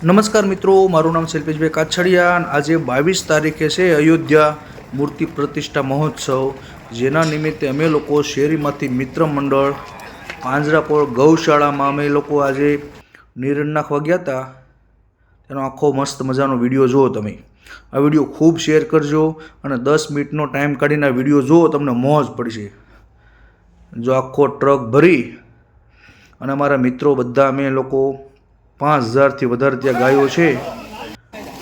નમસ્કાર મિત્રો, મારું નામ શિલ્પેશભાઈ કાછડિયા આજે બાવીસ તારીખે છે અયોધ્યા મૂર્તિ પ્રતિષ્ઠા મહોત્સવ, જેના નિમિત્તે અમે લોકો શેરીમાંથી મિત્ર મંડળ, પાંજરાપોળ ગૌશાળામાં અમે લોકો આજે નિરણ નાખવા ગયા હતા. તેનો આખો મસ્ત મજાનો વીડિયો જુઓ તમે. આ વીડિયો ખૂબ શેર કરજો અને દસ મિનિટનો ટાઈમ કાઢીને આ વીડિયો જુઓ, તમને મોજ પડશે. જો આખો ટ્રક ભરી અને અમારા મિત્રો બધા અમે લોકો પાંચ હજારથી વધારે ત્યાં ગાયો છે.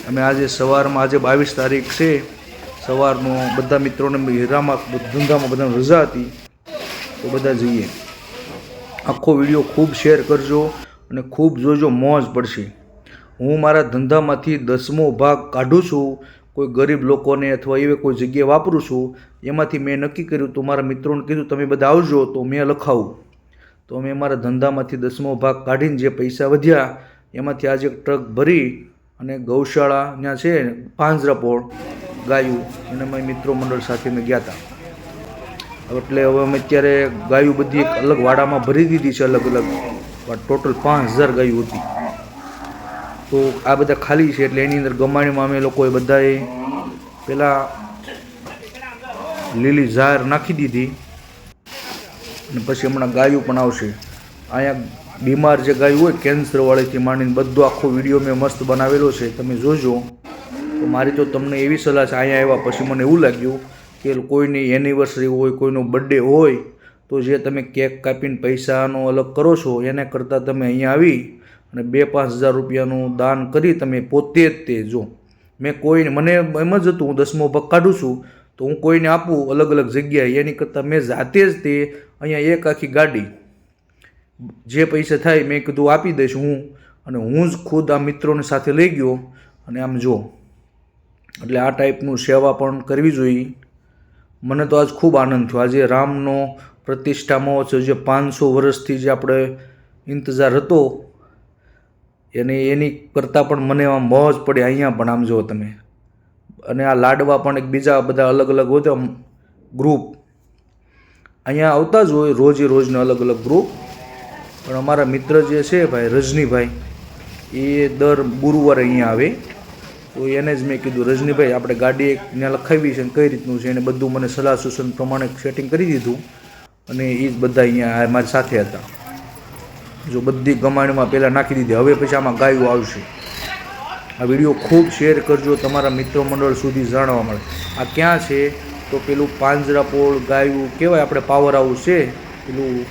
અમે આજે સવારમાં, આજે બાવીસ તારીખ છે. સવારનો બધા મિત્રોને હીરામાં ધંધામાં બધાને રજા હતી. તો બધા જઈએ. આખો વીડિયો ખૂબ શેર કરજો અને ખૂબ જોજો મોજ પડશે. હું મારા ધંધામાંથી દસમો ભાગ કાઢું છું. કોઈ ગરીબ લોકોને અથવા એવી કોઈ જગ્યાએ વાપરું છું. એમાંથી મેં નક્કી કર્યું તો મારા મિત્રોને કીધું તમે બધા આવજો તો મેં લખાવું. તો મેં મારા ધંધામાંથી દસમો ભાગ કાઢીને જે પૈસા વધ્યા એમાંથી આજે એક ટ્રક ભરી અને ગૌશાળા ત્યાં છે પાંજરાપોળ ગાયું. એને અમે મિત્રો મંડળ સાથે મેં ગયા હતા એટલે હવે અમે અત્યારે ગાયું બધી એક અલગ વાડામાં ભરી દીધી છે અલગ અલગ. ટોટલ પાંચ હજાર ગાયું હતી. તો આ બધા ખાલી છે એટલે એની અંદર ગમાણીમાં અમે લોકોએ બધાએ પહેલાં લીલી ઝાર નાખી દીધી. અને પછી હમણાં ગાયું પણ આવશે. અહીંયા બીમાર જે ગાયું હોય કેન્સરવાળીથી માંડીને બધો આખો વીડિયો મેં મસ્ત બનાવેલો છે, તમે જોજો. તો મારી તો તમને એવી સલાહ છે, અહીંયા આવ્યા પછી મને એવું લાગ્યું કે કોઈની એનિવર્સરી હોય, કોઈનો બર્થડે હોય, તો જે તમે કેક કાપીને પૈસાનો અલગ કરો છો, એને કરતાં તમે અહીંયા આવી અને બે પાંચ હજાર રૂપિયાનું દાન કરી તમે પોતે જ તે જો. મેં કોઈને, મને એમ જ હતું, હું દસમો ભાગ કાઢું છું, તો હું કોઈને આપું અલગ અલગ જગ્યાએ, એની કરતાં મેં જાતે જ તે અહીંયા એક આખી ગાડી જે પૈસા થાય મેં કીધું આપી દઈશ હું અને હું જ ખુદ આ મિત્રોને સાથે લઈ ગયો અને આમ જો એટલે આ ટાઈપનું સેવા પણ કરવી જોઈએ. મને તો આજ ખૂબ આનંદ થયો. આજે રામનો પ્રતિષ્ઠા મહોત્સવ જે પાંચસો વર્ષથી જે આપણે ઇંતજાર હતો, એને એની કરતાં પણ મને આમ મોજ પડે અહીંયા પણ આમ જુઓ તમે. અને આ લાડવા પણ એક બીજા બધા અલગ અલગ હોય ગ્રુપ અહીંયા આવતા જ હોય રોજે રોજના અલગ અલગ ગ્રુપ પણ અમારા મિત્ર જે છે ભાઈ, રજનીભાઈ, એ દર ગુરુવારે અહીંયા આવે. તો એને જ મેં કીધું, રજનીભાઈ, આપણે ગાડી એક ત્યાં લખાવી છે કઈ રીતનું છે? એને બધું મને સલાહ સૂચન પ્રમાણે સેટિંગ કરી દીધું અને એ જ બધા અહીંયા મારી સાથે હતા. જો બધી ગમાણીમાં પહેલાં નાખી દીધી. હવે પછી આમાં ગાયું આવશે. આ વીડિયો ખૂબ શેર કરજો, તમારા મિત્રો મંડળ સુધી જાણવા મળે. આ ક્યાં છે? તો પેલું પાંજરાપોળ ગાયું, કહેવાય આપણે પાવર હાઉસ છે. પેલું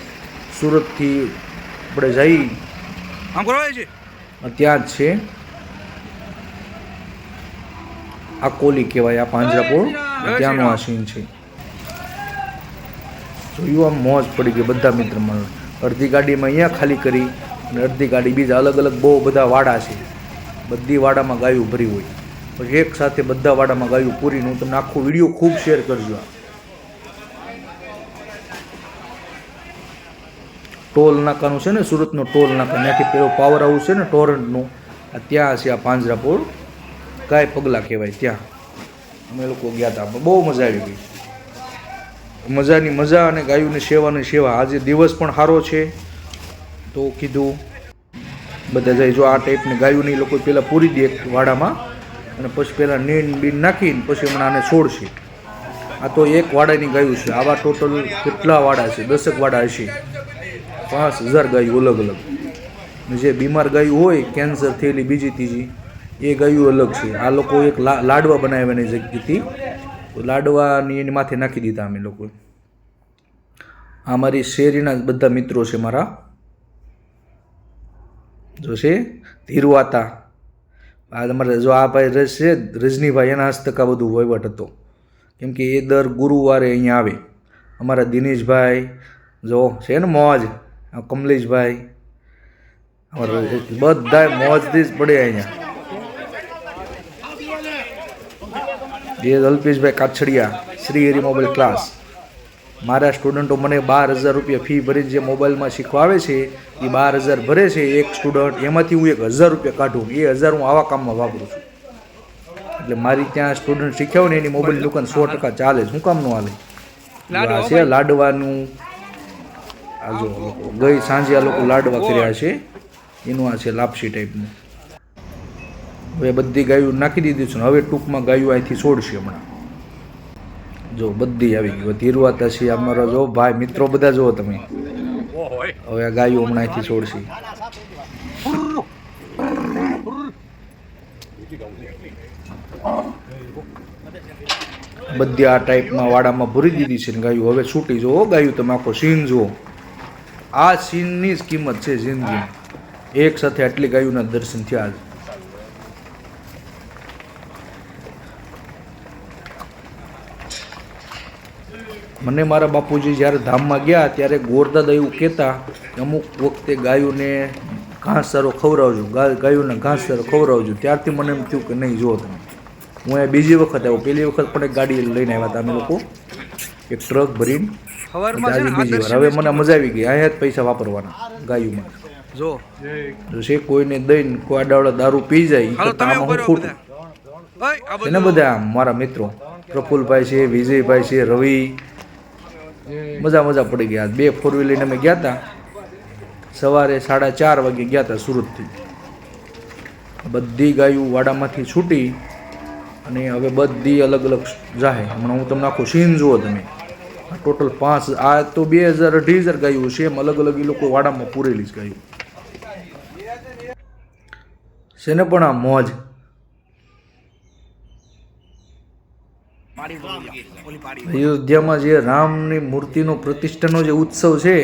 સુરતથી આપણે જઈ. આમ કરવા છે? ત્યાં જ છે. આ કોલી કહેવાય આ પાંજરાપોળ. ત્યાંનું આ સીન છે. જોયું આમ મોજ પડી ગઈ બધા મિત્ર મળે અડધી ગાડીમાં અહીંયા ખાલી કરી અને અડધી ગાડી બીજા અલગ અલગ બહુ બધા વાડા છે. બધી વાડામાં ગાયું ભરી હોય. પછી એક સાથે બધા વાડામાં ગાયું પૂરીને હું તમને આખો વીડિયો ખૂબ શેર કરજો. આ ટોલ નાકાનું છે ને, સુરતનો ટોલ નાકા. ત્યાંથી પેલો પાવર હાઉસ છે ને ટોરન્ટનું આ ત્યાં છે, આ પાંજરાપોળ કાંઈ પગલાં કહેવાય ત્યાં. અમે લોકો ગયા હતા બહુ મજા આવી ગઈ. મજાની મજા અને ગાયોની સેવાની સેવા. આજે દિવસ પણ સારો છે. તો કીધું, બધા જાય જો આ ટાઈપની ગાયોની લોકો પહેલાં પૂરી દે વાડામાં અને પછી પહેલાં નીણ બીન નાખીને પછી હમણાં આને છોડશે. આ તો એક વાડાની ગાયું છે. આવા ટોટલ કેટલા વાડા છે? દસેક વાડા હશે. પાંચ હજાર ગાયું અલગ અલગ. જે બીમાર ગાયું હોય કેન્સર થયેલી, બીજી ત્રીજી, એ ગાયું અલગ છે. આ લોકો એક લાડવા બનાવ્યાની જગ્યાથી લાડવાની એની માથે નાખી દીધા અમે લોકો. આ મારી શેરીના બધા મિત્રો છે મારા. જો છે, ધીરવાતા. આ તમારે જો આ ભાઈ રજ છે, રજનીભાઈ, એના હસ્તક બધું વહીવટ હતો. કેમ કે એ દર ગુરુવારે અહીંયા આવે. અમારા દિનેશભાઈ, જો, છે ને મોજ. કમલેશભાઈ બધા મોજથી જ પડે અહીંયા જે અલ્પેશભાઈ કાછડિયા શ્રી હરિ મોબાઈલ ક્લાસ મારા સ્ટુડન્ટો મને બાર હજાર રૂપિયા ફી ભરીને જે મોબાઈલમાં શીખવાવે છે એ બાર હજાર ભરે છે એક સ્ટુડન્ટ એમાંથી હું એક હજાર રૂપિયા કાઢું એ હજાર હું આવા કામમાં વાપરું છું. એટલે મારી ત્યાં સ્ટુડન્ટ શીખ્યા હોય ને એની મોબાઈલ દુકાન સો ટકા ચાલે શું કામનું હાલે? છે લાડવાનું આ જો ગઈ સાંજે આ લોકો લાડવા કર્યા છે. એનું આ છે લાપસી ટાઈપનું હવે બધી ગાયું નાખી દીધી છે હવે ટૂંકમાં ગાયું અહીંથી છોડશે હમણાં. જો બધી આવી ગઈ. ધીરવાતા છે અમારો જો ભાઈ મિત્રો બધા જુઓ તમે. હવે આ ગાયું હમણાં અહીંથી છોડશે. બધી આ ટાઈપમાં વાડામાં ભરી દીધી છે ને ગાયું. હવે છૂટી જુઓ ગાયું. તમે આખો સીન જુઓ. આ સીનની જ કિંમત છે જિંદગી એક સાથે આટલી ગાયુના દર્શન થયા જ મને મારા બાપુજી જ્યારે ધામમાં ગયા ત્યારે ગોરદાદા એવું કહેતા અમુક વખતે ગાયોને ઘાસ સારો ખવડાવજો ગાયોને ઘાસ સારો ખવડાવજો. ત્યારથી મને એમ થયું કે નહીં જુઓ તમે. હું અહીંયા બીજી વખત આવ્યો. પહેલી વખત પણ એક ગાડી લઈને આવ્યા હતા અમે લોકો. એક ટ્રક ભરીને. હવે મને મજા આવી ગઈ. અહીંયા જ પૈસા વાપરવાના ગાયુમાં. જો. જો છે કોઈને દઈને કોઈ આડાવડા દારૂ પી જાય આમાં હું ખોટું. બધા. છે ને બધું મારા મિત્રો. પ્રફુલભાઈ છે વિજયભાઈ છે રવિ. મજા મજા પડી ગયા. બે ફોર વ્હીલ લઈને અમે ગયા હતા સવારે સાડા ચાર વાગે ગયા હતા સુરતથી. બધી ગાયું વાડામાંથી છૂટી અને હવે બધી અલગ અલગ જાહે. હમણાં હું તમને આખું સીન જુઓ તમે. ટોટલ પાંચ. આ તો બે હજાર અઢી હજાર ગાયું એમ અલગ અલગ એ લોકો વાડામાં પૂરેલી જ ગાયું. છે ને પણ આ મોજ? અયોધ્યામાં જે રામની મૂર્તિનો પ્રતિષ્ઠાનો જે ઉત્સવ છે,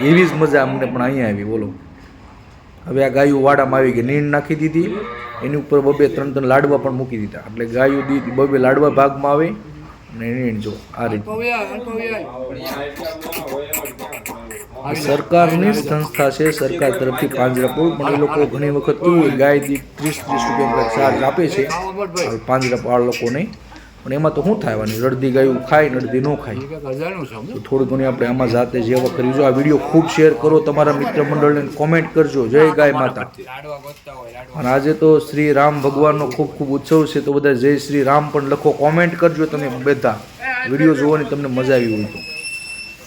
એવી જ મજા અમને પણ અહીંયા આવી, બોલો. હવે આ ગાયું વાડામાં આવી ગઈ. નીણ નાખી દીધી. એની ઉપર બબે ત્રણ ત્રણ લાડવા પણ મૂકી દીધા. એટલે ગાયું બબે લાડવા ભાગમાં આવે. નીણ જો આ રીતે. સરકારની સંસ્થા છે સરકાર તરફથી પાંજરાપોળ પણ એ લોકો ઘણી વખત કેવું ગાય દીઠ ત્રીસ ત્રીસ રૂપિયા ચાર્જ આપે છે. આ પાંજરાપાળ લોકોને પણ એમાં તો શું થાયવાની અડધી ગાયું ખાય નડદી ન ખાય. તો થોડી ઘણી આપણે આમાં જાતે જે કરી જો આ વીડિયો ખૂબ શેર કરો તમારા મિત્ર મંડળને કોમેન્ટ કરજો. જય ગાય માતા. અને આજે તો શ્રી રામ ભગવાનનો ખૂબ ખૂબ ઉત્સવ છે તો બધા જય શ્રી રામ પણ લખો કોમેન્ટ કરજો તમે બધા. વીડિયો જોવાની તમને મજા આવી હોય તો.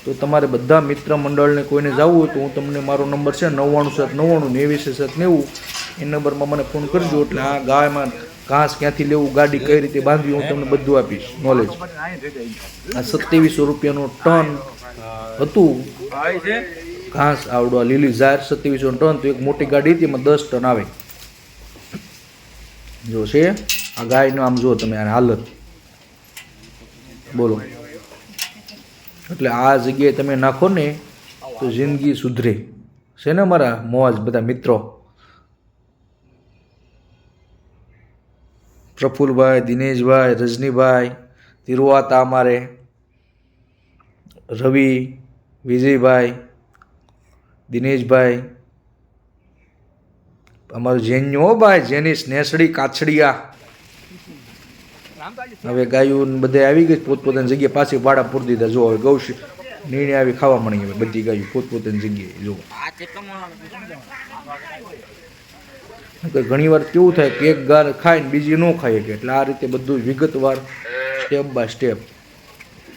તો તમારે બધા મિત્ર મંડળને કોઈને જવું હોય તો હું તમને મારો નંબર છે નવ્વાણું સાત નવ્વાણું નેવી સાત નેવું. એ નંબરમાં મને ફોન કરજો એટલે આ ગાયમાં ઘાસ ક્યાંથી લેવું, ગાડી કઈ રીતે બાંધવી, હું તમને બધું આપીશ નોલેજ આ સત્યાવીસો રૂપિયાનું ટન હતું. ઘાસ આવડો, આ લીલી ઝાર સત્યાવીસો ટન, તો એક મોટી ગાડી હતી, એમાં દસ ટન આવે. જો છે, આ ગાયનું આમ જુઓ તમે આ હાલત. બોલો. એટલે આ જગ્યાએ તમે નાખો ને, તો જિંદગી સુધરે. છે ને મારા મોજ બધા મિત્રો? પ્રફુલભાઈ, દિનેશભાઈ, રજનીભાઈ, તિરુવાતા અમારે રવિ, વિજયભાઈ, દિનેશભાઈ, અમારું જેન્યુ હો ભાઈ, જેનિસ, નેસડી, કાછડિયા. હવે ગાયું બધે આવી ગઈ, પોતપોતાની જગ્યાએ પાછી ભાડા પૂરી દીધા. જો હવે ગૌશ નીણે આવી ખાવા મળી બધી ગાયું પોતપોતાની જગ્યાએ, જો. ઘણી વાર કેવું થાય કે એક ગાર ખાય ને બીજી ન ખાઈ શકે એટલે આ રીતે બધું વિગતવાર સ્ટેપ બાય સ્ટેપ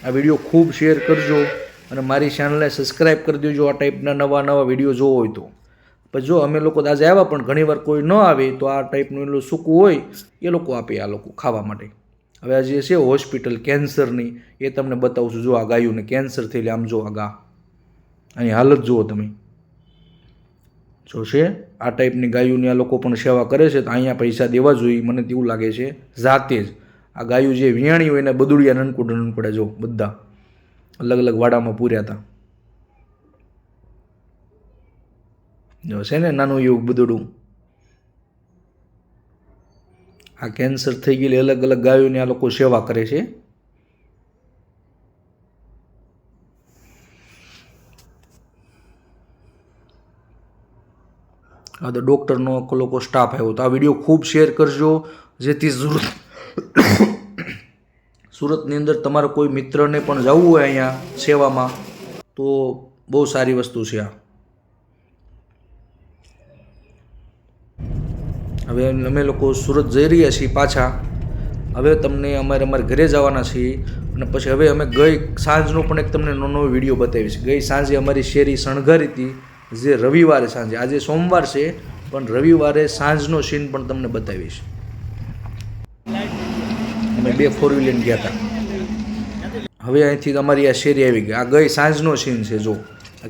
આ વીડિયો ખૂબ શેર કરજો અને મારી ચેનલને સબસ્ક્રાઈબ કરી દેજો આ ટાઈપના નવા નવા વીડિયો જોવો હોય તો. પણ જો અમે લોકો આજે આવ્યા પણ ઘણીવાર કોઈ ન આવે તો આ ટાઈપનું એટલું સૂકું હોય, એ લોકો આપે આ લોકો ખાવા માટે. હવે આ જે છે હોસ્પિટલ કેન્સરની એ તમને બતાવું છું જો આ ગાયુંને કેન્સર થયેલી, આમ જો આ ગા. અહીં હાલત જુઓ તમે. જો છે આ ટાઈપની ગાયોની આ લોકો પણ સેવા કરે છે, તો અહીંયા પૈસા દેવા જોઈએ, મને તેવું લાગે છે, જાતે જ. આ ગાયું જે વિયાણી હોય એને બદુડિયા નનકુડ નનકુડા જો, બધા. અલગ અલગ વાડામાં પૂર્યા હતા. જો છે ને, નાનું એવું બદુડું. આ કેન્સર થઈ ગયેલી અલગ અલગ ગાયોની આ લોકો સેવા કરે છે. તો ડૉક્ટરનો લોકો સ્ટાફ આવ્યો. તો આ વીડિયો ખૂબ શેર કરજો, જેથી સુરત સુરતની અંદર તમારા કોઈ મિત્રને પણ જવું હોય અહીંયા સેવામાં, તો બહુ સારી વસ્તુ છે આ. હવે અમે લોકો સુરત જઈ રહ્યા છીએ પાછા. હવે તમને અમારે અમારે ઘરે જવાના છીએ. અને પછી હવે અમે ગઈ સાંજનો પણ એક તમને નવો નવો વીડિયો બતાવીશ. ગઈ સાંજે અમારી શેરી શણગારી હતી. જે રવિવારે સાંજે, આજે સોમવાર છે, પણ રવિવારે સાંજનો સીન પણ તમને બતાવીશ. અમે બે ફોર વ્હીલર ગયા હતા. હવે અહીંથી અમારી આ શેરી આવી ગઈ. આ ગઈ સાંજનો સીન છે, જો.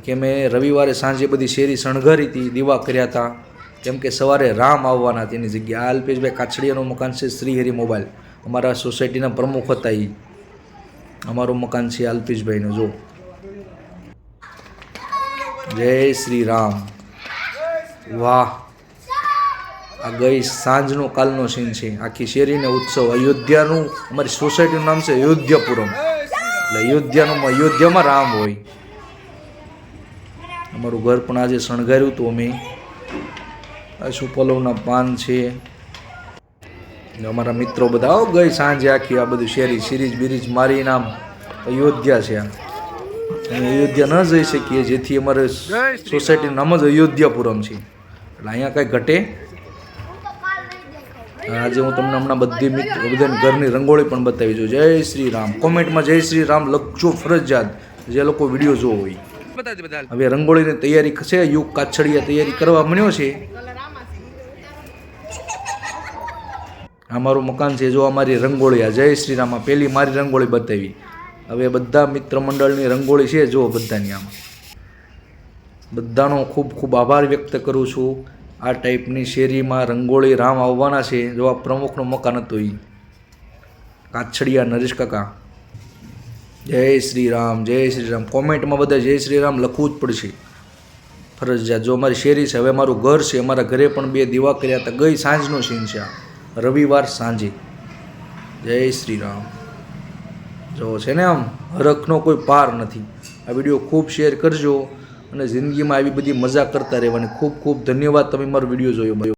કે અમે રવિવારે સાંજે બધી શેરી શણગારી હતી, દીવા કર્યા હતા. કેમ કે સવારે રામ આવવાના હતા એની જગ્યાએ. આ અલ્પેશભાઈ કાછડિયાનું મકાન છે, શ્રીહરિ મોબાઈલ. અમારા સોસાયટીના પ્રમુખ હતા એ અમારું મકાન છે અલ્પેશભાઈનું, જો. જય શ્રી રામ. વાહ. આ ગઈ સાંજનો કાલનો સીન છે. આખી શેરીને ઉત્સવ. અયોધ્યાનું, અમારી સોસાયટીનું નામ છે અયોધ્યાપુરમ. એટલે અયોધ્યાનું, અયોધ્યામાં રામ હોય. અમારું ઘર પણ આજે શણગાર્યું હતું અમે. સુપલવના પલવના પાન છે. અમારા મિત્રો બધા ગઈ સાંજે આખી આ બધું શેરી સિરીજ બિરીજ મારી નામ અયોધ્યા છે. આ અમે અયોધ્યા ન જઈ શકીએ જેથી અમારે સોસાયટીનું નામ જ અયોધ્યાપુરમ છે. એટલે અહીંયા કાંઈ ઘટે. આજે હું તમને હમણાં બધી મિત્ર બધાની ઘરની રંગોળી પણ બતાવી છું. જય શ્રી રામ. કોમેન્ટમાં જય શ્રી રામ લખજો ફરજિયાત. જે લોકો વીડિયો જોવો હોય. હવે રંગોળીની તૈયારી છે યુગ કાછડિયા તૈયારી કરવા મળ્યો છે. આ મારું મકાન છે. જો અમારી રંગોળી આ જય શ્રી રામ પહેલી મારી રંગોળી બતાવી. હવે બધા મિત્ર મંડળની રંગોળી છે જો બધાની આમાં. બધાનો ખૂબ ખૂબ આભાર વ્યક્ત કરું છું. આ ટાઈપની શેરીમાં રંગોળી રામ આવવાના છે, જો આ પ્રમુખનું મકાન હતું એ કાછડિયા નરેશ કાકા. જય શ્રી રામ, જય શ્રી રામ. કોમેન્ટમાં બધા જય શ્રી રામ લખવું જ પડશે. ફરજિયાત જો અમારી શેરી છે, હવે મારું ઘર છે, અમારા ઘરે પણ બે દીવા કર્યા હતા. ગઈ સાંજનો સીન છે આ. રવિવાર સાંજે. જય શ્રી રામ. જો છે ને આમ, હરખનો કોઈ પાર નથી. આ વીડિયો ખૂબ શેર કરજો અને જિંદગીમાં આવી બધી મજા કરતા રહેવાની. ખૂબ ખૂબ ધન્યવાદ તમે મારો વીડિયો જોયો.